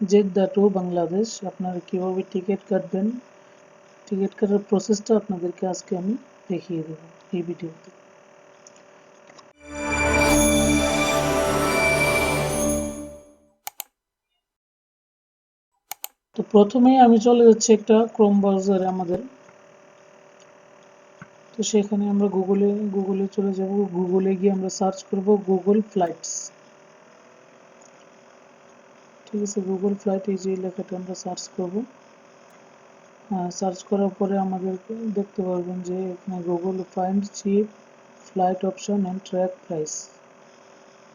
Jeddah two Bangladesh. আপনারা কীভাবে ticket কাটবেন? টিকিট কাটার প্রসেসটা আপনাদেরকে আজকে আমি দেখিয়ে দেবো এই ভিডিওতে। তো প্রথমেই আমি চলে যাচ্ছি একটা ক্রোম ব্রাউজারে আমাদের। তো সেখানে আমরা গুগলে গুগলে চলে যাব। গুগলে গিয়ে আমরা সার্চ করব গুগল ফ্লাইটস ঠিক আছে গুগল ফ্লাইট এই যে লেখাটা আমরা সার্চ করব। সার্চ করার পরে আমাদের দেখতে পারবেন যে এখানে Google find cheap flight option and track price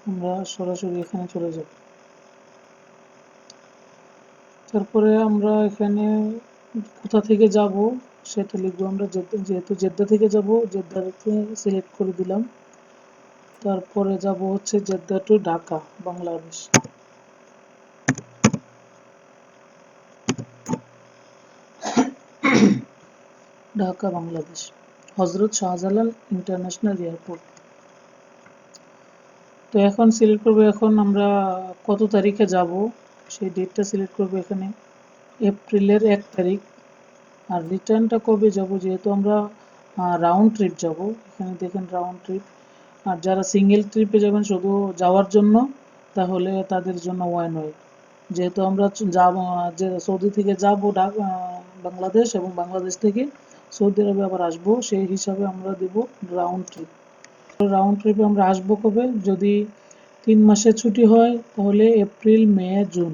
আমরা সরাসরি এখানে চলে যাব। তারপরে আমরা এখানে কোথা থেকে যাব সেটা লিখব। আমরা যেহেতু জেদ্দা থেকে যাব জেদ্দাতে সিলেক্ট করে দিলাম। তারপরে যাব হচ্ছে Jeddah to Dhaka, Bangladesh. Dhaka, Bangladesh. Hazrat Shahjalal international airport. তো এখন সিলেক্ট করব, এখন আমরা কত তারিখে যাব? সেই ডেটটা সিলেক্ট করব এখানে। এপ্রিলের এক তারিখ। আর রিটার্নটা কবে যাব? যেহেতু আমরা রাউন্ড ট্রিপ যাব। এখানে দেখেন রাউন্ড ট্রিপ আর যারা সিঙ্গেল ট্রিপে যাবেন শুধু যাওয়ার জন্য, তাহলে তাদের জন্য ওয়ান ওয়ে যেহেতু আমরা যাব সৌদি থেকে যাব বাংলাদেশ এবং বাংলাদেশ থেকে সৌদি আরবে আবার আসব, সেই হিসাবে আমরা দেব রাউন্ড ট্রিপ রাউন্ড ট্রিপে আমরা আসব কবে? যদি তিন মাসের ছুটি হয়, তাহলে April, May, June.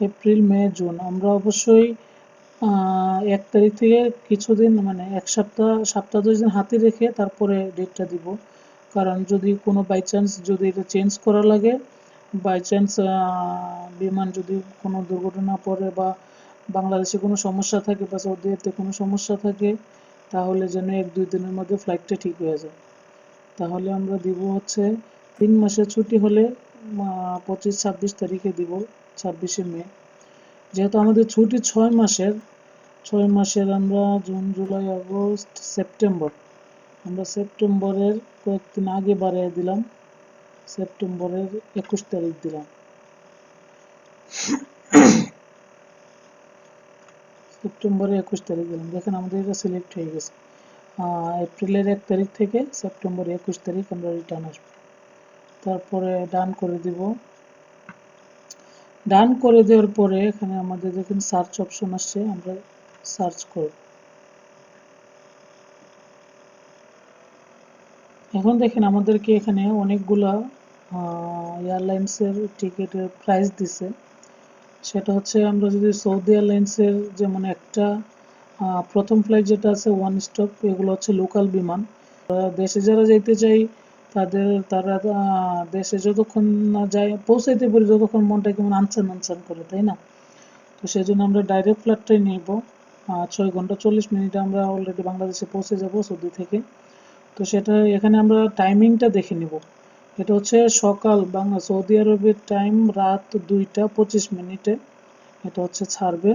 April, May, June. আমরা অবশ্যই এক তারিখ থেকে কিছুদিন মানে এক সপ্তাহ সপ্তাহ দশ দিন হাতে রেখে তারপরে ডেটটা দিব। কারণ যদি কোনো বাই চান্স যদি এটা চেঞ্জ করা লাগে বাই চান্স বিমান যদি কোনো দুর্ঘটনা পড়ে বা বাংলাদেশে কোনো সমস্যা থাকে বা সৌদিতে কোনো সমস্যা থাকে, তাহলে যেন এক দুই দিনের মধ্যে ফ্লাইটটা ঠিক হয়ে যায়। তাহলে আমরা দিব হচ্ছে তিন মাসের ছুটি হলে পঁচিশ, ছাব্বিশ তারিখে দিব, ছাব্বিশে মে। যেহেতু আমাদের ছুটি ছয় মাসের ছয় মাসের আমরা জুন, জুলাই, আগস্ট, সেপ্টেম্বর। আমরা সেপ্টেম্বরের কয়েকদিন আগে বাড়িয়ে দিলাম, সেপ্টেম্বরের একুশ তারিখ দিলাম। সেপ্টেম্বরের একুশ তারিখ দিলাম দেখেন আমাদের এটা সিলেক্ট হয়ে গেছে। এপ্রিলের এক তারিখ থেকে সেপ্টেম্বর একুশ তারিখ আমরা রিটার্ন আসব। তারপরে ডান করে দিব। ডান করে দেওয়ার পরে এখানে আমাদের দেখেন সার্চ অপশন আসছে, আমরা সার্চ করব। এখন দেখেন আমাদেরকে এখানে অনেকগুলা এয়ারলাইন্সের টিকিটের প্রাইস দিছে। সেটা হচ্ছে আমরা যদি সৌদি এয়ারলাইন্সের যেমন একটা প্রথম ফ্লাইট যেটা আছে ওয়ান স্টপ এগুলো হচ্ছে লোকাল বিমান। দেশে যারা যেতে চাই, তাদের, তারা দেশে যতক্ষণ না যায়, পৌঁছাইতে পারি যতক্ষণ মনটা কেমন আনসান আনসান করে, তাই না? তো সেই জন্য আমরা ডাইরেক্ট ফ্লাইটটাই নিব। ছয় ঘণ্টা চল্লিশ মিনিটে আমরা অলরেডি বাংলাদেশে পৌঁছে যাব সৌদি থেকে। তো সেটা, এখানে আমরা টাইমিংটা দেখে নিব। এটা হচ্ছে সকাল বাংলা সৌদি আরবের টাইম রাত দুইটা পঁচিশ মিনিটে। এটা হচ্ছে ছাড়বে।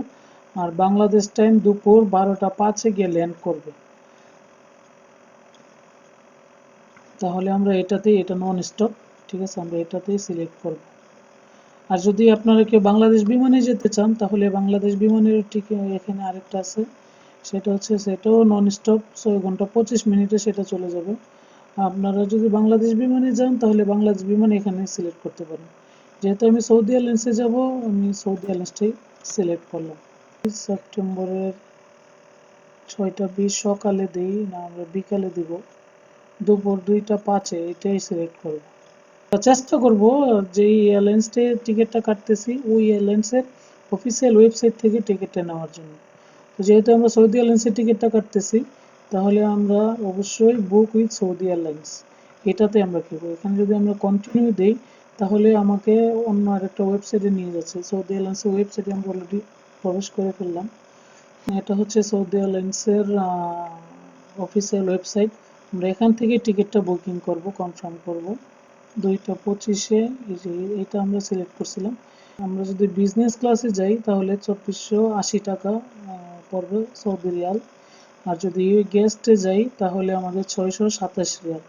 আর বাংলাদেশ টাইম দুপুর বারোটা পাঁচে গিয়ে ল্যান্ড করবে। তাহলে আমরা এটাতেই, এটা নন স্টপ ঠিক আছে? আমরা এটাতেই সিলেক্ট করব। আর যদি আপনারা কেউ বাংলাদেশ বিমানে যেতে চান, তাহলে বাংলাদেশ বিমানের ঠিক এখানে আরেকটা আছে। সেটা হচ্ছে, সেটাও নন স্টপ ছয় ঘণ্টা পঁচিশ মিনিটে সেটা চলে যাবে। আপনারা যদি বাংলাদেশ বিমানে যান, তাহলে বাংলাদেশ বিমান এখানে সিলেক্ট করতে পারেন। যেহেতু আমি সৌদি এয়ারলাইন্সে যাব, আমি সৌদি এয়ারলাইন্সটাই সিলেক্ট করলাম। সেপ্টেম্বরের ছয়টা বিশ সকালে দিই, না, আমরা বিকালে দিব। দুপুর দুইটা পাঁচে এটাই সিলেক্ট করব। চেষ্টা করব যে এয়ারলাইন্সটে টিকিটটা কাটতেছি, ওই এয়ারলাইন্সের অফিসিয়াল ওয়েবসাইট থেকে টিকিটটা নেওয়ার জন্য। তো যেহেতু আমরা সৌদি এয়ারলাইন্সের টিকিটটা কাটতেছি তাহলে আমরা অবশ্যই বুক উইথ সৌদি এয়ারলাইন্স এটাতে আমরা কি এখানে যদি আমরা কন্টিনিউ দিই, তাহলে আমাকে অন্য আরেকটা ওয়েবসাইটে নিয়ে যাচ্ছে। সৌদি এয়ারলাইন্সের ওয়েবসাইটে আমরা অলরেডি প্রবেশ করে ফেললাম। এটা হচ্ছে সৌদি এয়ারলাইন্সের অফিসিয়াল ওয়েবসাইট আমরা এখান থেকে টিকিটটা বুকিং করব কনফার্ম করব। দুইটা পঁচিশে এটা আমরা সিলেক্ট করছিলাম। আমরা যদি বিজনেস ক্লাসে যাই, তাহলে চব্বিশশো আশি টাকা পড়বে সৌদি রিয়াল আর যদি গেস্টে যাই, তাহলে আমাদের ছয়শো সাতাশ রিয়াল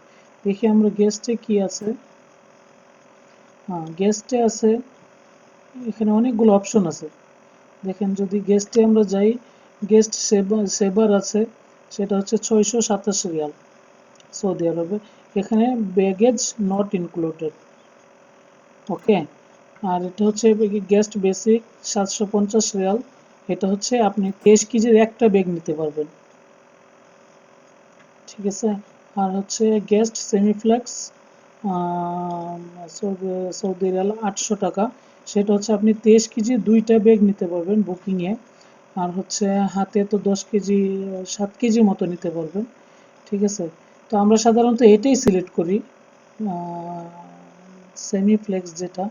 দেখি আমরা গেস্টে কি আছে? হ্যাঁ গেস্টে আছে, এখানে অনেকগুলো অপশন আছে। দেখেন, যদি গেস্টে আমরা যাই গেস্ট সেবার সেবার আছে, সেটা হচ্ছে ছয়শো সাতাশ রিয়াল সৌদি আরবে। এখানে ব্যাগেজ নট ইনক্লুডেড ওকে? আর এটা হচ্ছে গেস্ট বেসিক সাতশো পঞ্চাশ রিয়াল এটা হচ্ছে আপনি তেইশ কেজির একটা ব্যাগ নিতে পারবেন। ঠিক আছে? আর হচ্ছে গেস্ট সেমিফ্লেক্স সৌদি রিয়াল আটশো টাকা। সেটা হচ্ছে আপনি তেইশ কেজি দুইটা ব্যাগ নিতে পারবেন বুকিংয়ে আর হচ্ছে হাতে তো দশ কেজি, সাত কেজি মতো নিতে পারবেন। ঠিক আছে? তো আমরা সাধারণত এটাই সিলেক্ট করি সেমি ফ্লেক্স যেটা।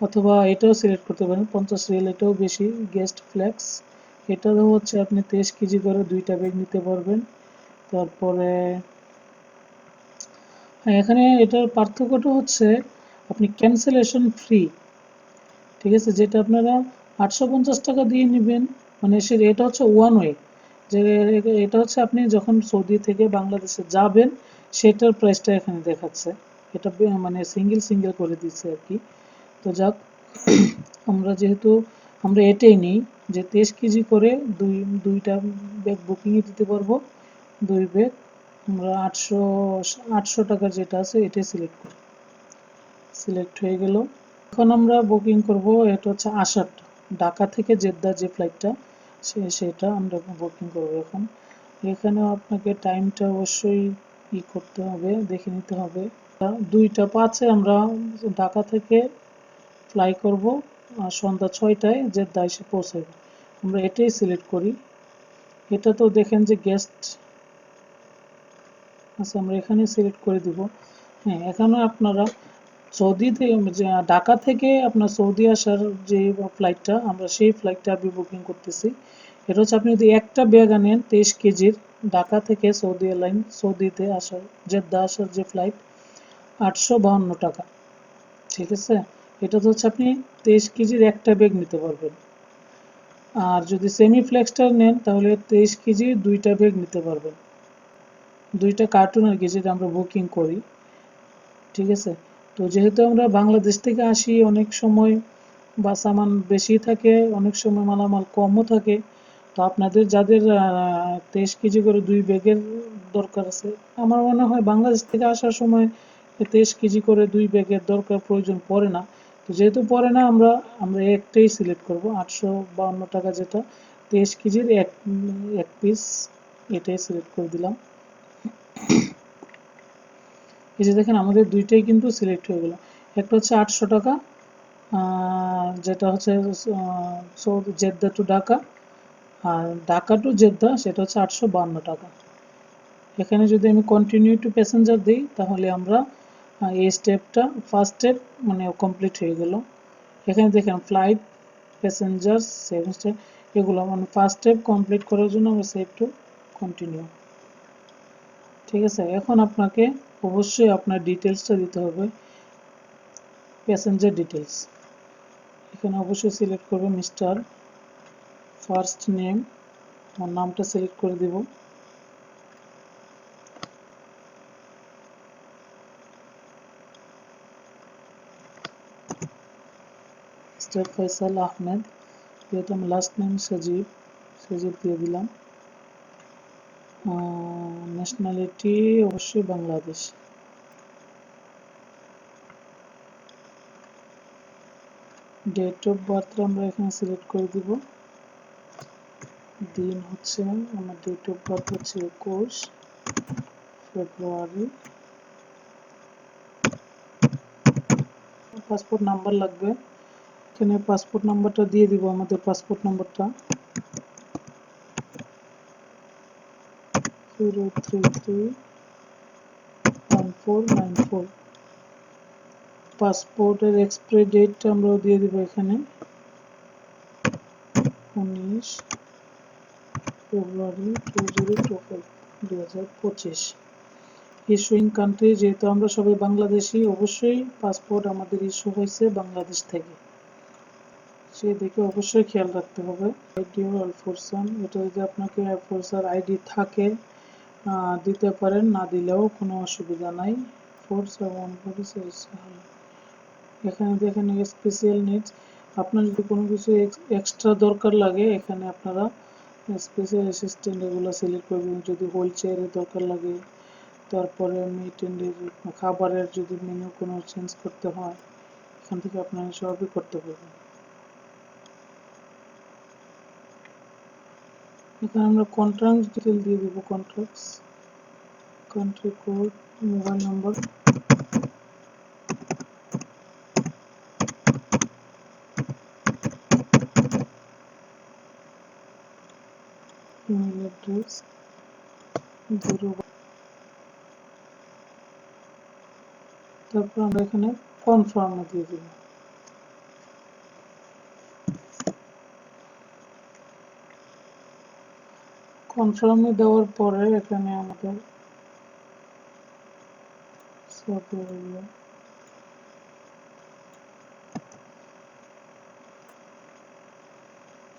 অথবা এটাও সিলেক্ট করতে পারেন, পঞ্চাশ রিয়েল এটাও বেশি গেস্ট ফ্লেক্স এটাও হচ্ছে আপনি তেইশ কেজি করে দুইটা ব্যাগ নিতে পারবেন। তারপরে হ্যাঁ এখানে এটার পার্থক্যটা হচ্ছে আপনি ক্যান্সেলেশন ফ্রি ঠিক আছে, যেটা আপনারা আটশো পঞ্চাশ টাকা দিয়ে নেবেন মানে সে এটা হচ্ছে ওয়ান ওয়ে যে এটা হচ্ছে আপনি যখন সৌদি থেকে বাংলাদেশে যাবেন, সেটার প্রাইসটা এখানে দেখাচ্ছে, এটা মানে সিঙ্গেল সিঙ্গেল করে দিচ্ছে আর কি। তো যাক, আমরা যেহেতু, আমরা এটাই নিই, যে তেইশ কেজি করে দুই, দুইটা ব্যাগ বুকিংয়ে দিতে পারব। দুই ব্যাগ আমরা আটশো আটশো টাকার যেটা আছে এটাই সিলেক্ট করি। সিলেক্ট হয়ে গেল। এখন আমরা বুকিং করব, এটা হচ্ছে আসারটা ঢাকা থেকে জেদ্দা যে ফ্লাইটটা সে, সেটা আমরা বুকিং করব এখন। এখানেও আপনাকে টাইমটা অবশ্যই ই করতে হবে, দেখে নিতে হবে। দুইটা পাঁচে আমরা ঢাকা থেকে ফ্লাই করব, আর সন্ধ্যা ছয়টায় জেদ্দা এসে পৌঁছাবে আমরা এটাই সিলেক্ট করি। এটা তো দেখেন যে গেস্ট আচ্ছা আমরা এখানে সিলেক্ট করে দিব। হ্যাঁ এখানে আপনারা সৌদি ঢাকা থেকে আপনার সৌদি আসার যে ফ্লাইটটা আমরা সেই ফ্লাইটটা আমি বুকিং করতেছি। এটা হচ্ছে আপনি যদি একটা ব্যাগ আনেন, তেইশ কেজির, ঢাকা থেকে সৌদি এয়ারলাইন সৌদিতে আসার, জেদ্দা আসার যে ফ্লাইট আটশো বাহান্ন টাকা। ঠিক আছে? এটা তো হচ্ছে আপনি তেইশ কেজির একটা ব্যাগ নিতে পারবেন। আর যদি সেমি ফ্লেক্সটা নেন, তাহলে তেইশ কেজি দুইটা ব্যাগ নিতে পারবেন। দুইটা কার্টুন আর কি যেটা আমরা বুকিং করি, ঠিক আছে? তো যেহেতু আমরা বাংলাদেশ থেকে আসি, অনেক সময় বা সামান বেশি থাকে, অনেক সময় মালামাল কমও থাকে, তো আপনাদের যাদের তেইশ কেজি করে দুই ব্যাগের দরকার আছে, আমার মনে হয় বাংলাদেশ থেকে আসার সময় তেইশ কেজি করে দুই ব্যাগের দরকার প্রয়োজন পড়ে না। তো যেহেতু পড়ে না, আমরা আমরা একটাই সিলেক্ট করব, আটশো বাউন্ন টাকা যেটা, তেইশ কেজির এক এক পিস এটাই সিলেক্ট করে দিলাম। এই যে দেখেন, আমাদের দুইটাই কিন্তু সিলেক্ট হয়ে গেল। একটা হচ্ছে আটশো টাকা যেটা হচ্ছে জেদ্দা টু ঢাকা, আর ঢাকা টু জেদ্দা, সেটা হচ্ছে আটশো টাকা। এখানে যদি আমি কন্টিনিউ টু প্যাসেঞ্জার দিই, তাহলে আমরা এই স্টেপটা ফার্স্ট স্টেপ মানে কমপ্লিট হয়ে গেল। এখানে দেখেন ফ্লাইট প্যাসেঞ্জার সেভেন স্টেপ এগুলো মানে ফার্স্ট স্টেপ কমপ্লিট করার জন্য আমরা সেভ টু কন্টিনিউ ঠিক আছে, এখন আপনাকে অবশ্যই আপনার ডিটেলসটা দিতে হবে প্যাসেঞ্জার ডিটেলস এখানে অবশ্যই সিলেক্ট করবে মিস্টার ফার্স্ট নেম আমার নামটা সিলেক্ট করে দিব। ফয়সাল আহমেদ যেহেতু আমার লাস্ট নেম সজীব সজীব দিয়ে দিলাম। ন্যাশনালিটি অবশ্যই বাংলাদেশ। ডেট অফ বার্থ আমরা এখানে সিলেক্ট করে দিব। দিন হচ্ছে, আমার ডেট অফ বার্থ হচ্ছে একুশ ফেব্রুয়ারি। পাসপোর্ট নাম্বার লাগবে। এখানে পাসপোর্ট নাম্বারটা দিয়ে দিব, আমাদের পাসপোর্ট নাম্বারটা zero three three one four nine four পাসপোর্টের এক্সপায়ারি ডেট আমরা দিয়ে দিব এখানে। উনিশ February two zero two five দু হাজার পঁচিশ। ইস্যুইং কান্ট্রি যেহেতু আমরা সবাই বাংলাদেশি, অবশ্যই পাসপোর্ট আমাদের ইস্যু হয়েছে বাংলাদেশ থেকে। সে দিকে অবশ্যই খেয়াল রাখতে হবে। আইডি আলফোরসান এটা যদি আপনাকে আইডি থাকে দিতে পারেন, না দিলেও কোনো অসুবিধা নাই। ফোর সেভেন ফোর এখানে দেখেন স্পেশাল নিডস আপনার যদি কোনো কিছু এক্সট্রা দরকার লাগে, এখানে আপনারা স্পেশাল অ্যাসিস্ট্যান্ট এগুলো সিলেক্ট করবেন। যদি হোল চেয়ারের দরকার লাগে, তারপরে মিট এন্ডের খাবারের যদি মেনু কোনো চেঞ্জ করতে হয়, এখান থেকে আপনারা সবই করতে পারবেন। এখানে আমরা কন্ট্রাক্ট ডিটেল দিয়ে দেবো contracts country code mobile number email address zero তারপর আমরা এখানে কনফার্মে দিয়ে দেব। কনফার্মে দেওয়ার পরে এখানে আমাদের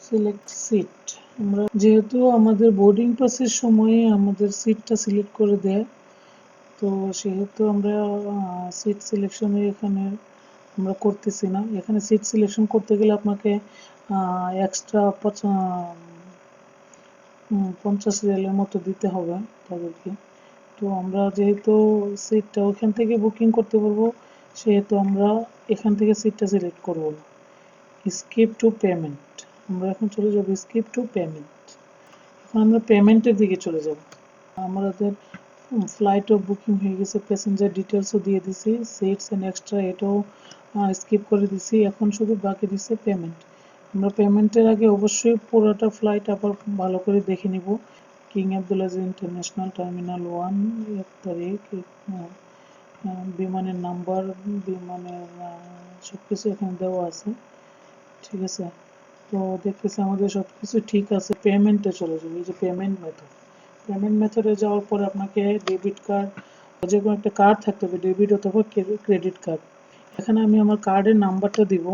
সিলেক্ট সিট আমরা যেহেতু আমাদের বোর্ডিং পাসের সময়ে আমাদের সিটটা সিলেক্ট করে দেয়, তো সেহেতু আমরা সিট সিলেকশনে এখানে আমরা করতেছি না। এখানে সিট সিলেকশন করতে গেলে আপনাকে এক্সট্রা পঞ্চাশ রিয়ালের মতো দিতে হবে তাদেরকে। তো আমরা যেহেতু সিটটা ওখান থেকে বুকিং করতে পারব সেহেতু আমরা এখান থেকে সিটটা সিলেক্ট করব। না স্কিপ টু পেমেন্ট আমরা এখন চলে যাব স্কিপ টু পেমেন্ট এখন আমরা পেমেন্টের দিকে চলে যাব। আমাদের ফ্লাইটও বুকিং হয়ে গেছে প্যাসেঞ্জার ডিটেলসও দিয়ে দিছি সিটস অ্যান্ড এক্সট্রা এটাও স্কিপ করে দিছি। এখন শুধু বাকি দিচ্ছে পেমেন্ট আমরা পেমেন্টের আগে অবশ্যই পুরোটা ফ্লাইট আবার ভালো করে দেখে নিব। King Abdul Abdulaziz international terminal one এক তারিখ বিমানের নাম্বার বিমানের সব কিছু এখানে দেওয়া আছে। ঠিক আছে? তো দেখতেছি আমাদের সব কিছু ঠিক আছে পেমেন্টে চলে যাবে, এই যে পেমেন্ট মেথড পেমেন্ট মেথডে যাওয়ার পর আপনাকে ডেবিট কার্ড যে কোনো একটা কার্ড থাকতে হবে ডেবিট অথবা ক্রেডিট কার্ড এখানে আমি আমার কার্ডের নাম্বারটা দিব।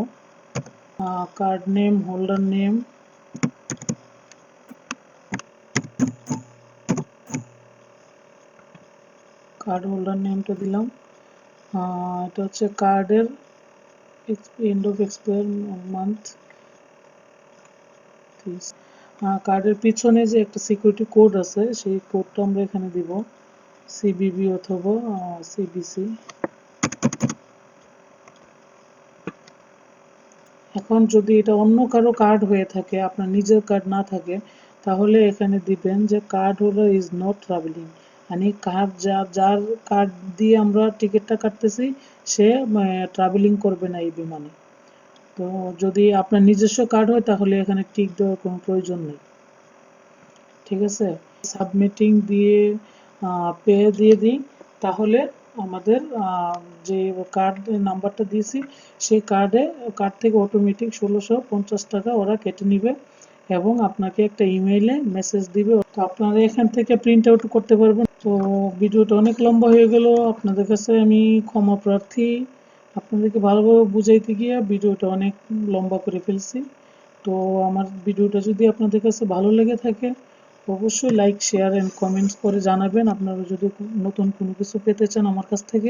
Card name holder name card holder নেমটা দিলাম এটা হচ্ছে কার্ডের এন্ড অফ এক্সপায়ার মান্থ কার্ডের পিছনে যে একটা সিকিউরিটি কোড আছে, সেই কোডটা আমরা এখানে দিব। সিবিবি অথবা সিবিসি এখন যদি এটা অন্য কারও কার্ড হয়ে থাকে, আপনার নিজের কার্ড না থাকে, তাহলে এখানে দিবেন যে card holder is not travelling মানে কার্ড যা, যার কার্ড দিয়ে আমরা টিকিটটা কাটতেছি, সে ট্রাভেলিং করবে না এই বিমানে। তো যদি আপনার নিজস্ব কার্ড হয়, তাহলে এখানে টিক দেওয়ার কোনো প্রয়োজন নেই। ঠিক আছে? সাবমিটিং দিয়ে পে দিয়ে দিই, তাহলে আমাদের যে কার্ড নাম্বারটা দিয়েছি, সেই কার্ডে কার্ড থেকে অটোমেটিক ষোলোশো পঞ্চাশ টাকা ওরা কেটে নিবে এবং আপনাকে একটা ইমেইলে মেসেজ দিবে। তো আপনারা এখান থেকে প্রিন্ট আউট করতে পারবেন। তো ভিডিওটা অনেক লম্বা হয়ে গেল। আপনাদের কাছে আমি ক্ষমা প্রার্থী। আপনাদেরকে ভালোভাবে বুঝাইতে গিয়ে ভিডিওটা অনেক লম্বা করে ফেলছি। তো আমার ভিডিওটা যদি আপনাদের কাছে ভালো লেগে থাকে অবশ্যই লাইক শেয়ার অ্যান্ড কমেন্টস করে জানাবেন। আপনারা যদি নতুন কোনো কিছু পেতে চান আমার কাছ থেকে